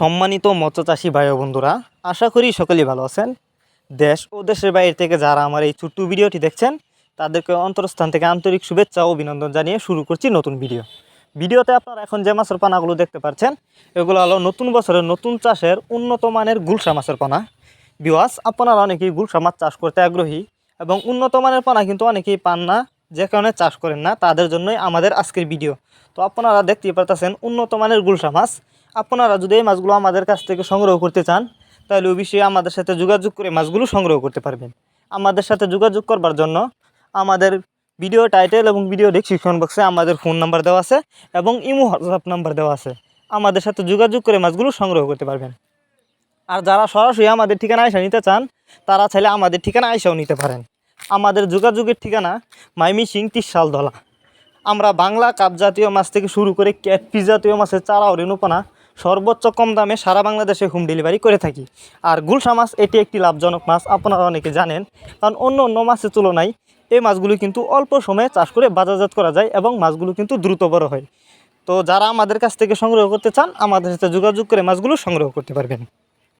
সম্মানিত মৎস্য মৎস্যচাষী ভাই বন্ধুরা, আশা করি সকলেই ভালো আছেন। দেশ ও দেশের বাইরে থেকে যারা আমার এই ছোট্ট ভিডিওটি দেখছেন, তাদেরকে অন্তরস্থান থেকে আন্তরিক শুভেচ্ছা ও অভিনন্দন জানিয়ে শুরু করছি নতুন ভিডিও। ভিডিওতে আপনারা এখন যে মাছের পানাগুলো দেখতে পাচ্ছেন এগুলো হলো নতুন বছরের নতুন চাষের উন্নত মানের গুলশা মাছের পানা। বিওয়াস, আপনারা অনেকেই গুলশা মাছ চাষ করতে আগ্রহী এবং উন্নত মানের পানা কিন্তু অনেকেই পান না, যে কারণে চাষ করেন না, তাদের জন্যই আমাদের আজকের ভিডিও। তো আপনারা দেখতেই পারতেছেন উন্নত মানের গুলশা মাছ। আপনারা যদি এই মাছগুলো আমাদের কাছ থেকে সংগ্রহ করতে চান, তাহলে বিষয়ে আমাদের সাথে যোগাযোগ করে মাছগুলো সংগ্রহ করতে পারবেন। আমাদের সাথে যোগাযোগ করবার জন্য আমাদের ভিডিও টাইটেল এবং ভিডিও ডিসক্রিপশন বক্সে আমাদের ফোন নাম্বার দেওয়া আছে এবং ইমো হোয়াটসঅ্যাপ নাম্বার দেওয়া আছে। আমাদের সাথে যোগাযোগ করে মাছগুলো সংগ্রহ করতে পারবেন। আর যারা সরাসরি আমাদের ঠিকানা আয়সা নিতে চান, তারা চাইলে আমাদের ঠিকানা আয়সাও নিতে পারেন। আমাদের যোগাযোগের ঠিকানা মাইমি সিং তিরশাল দলা আমরা বাংলা কাপ জাতীয় মাছ থেকে শুরু করে ক্যাটফি জাতীয় মাছের চারা ও সর্বোচ্চ কম দামে সারা বাংলাদেশে হোম ডেলিভারি করে থাকি। আর গুলশা মাছ এটি একটি লাভজনক মাছ, আপনারা অনেকে জানেন। কারণ অন্য অন্য মাছের তুলনায় এই মাছগুলো কিন্তু অল্প সময়ে চাষ করে বাজারজাত করা যায় এবং মাছগুলো কিন্তু দ্রুত বড় হয়। তো যারা আমাদের কাছ থেকে সংগ্রহ করতে চান, আমাদের সাথে যোগাযোগ করে মাছগুলো সংগ্রহ করতে পারবেন।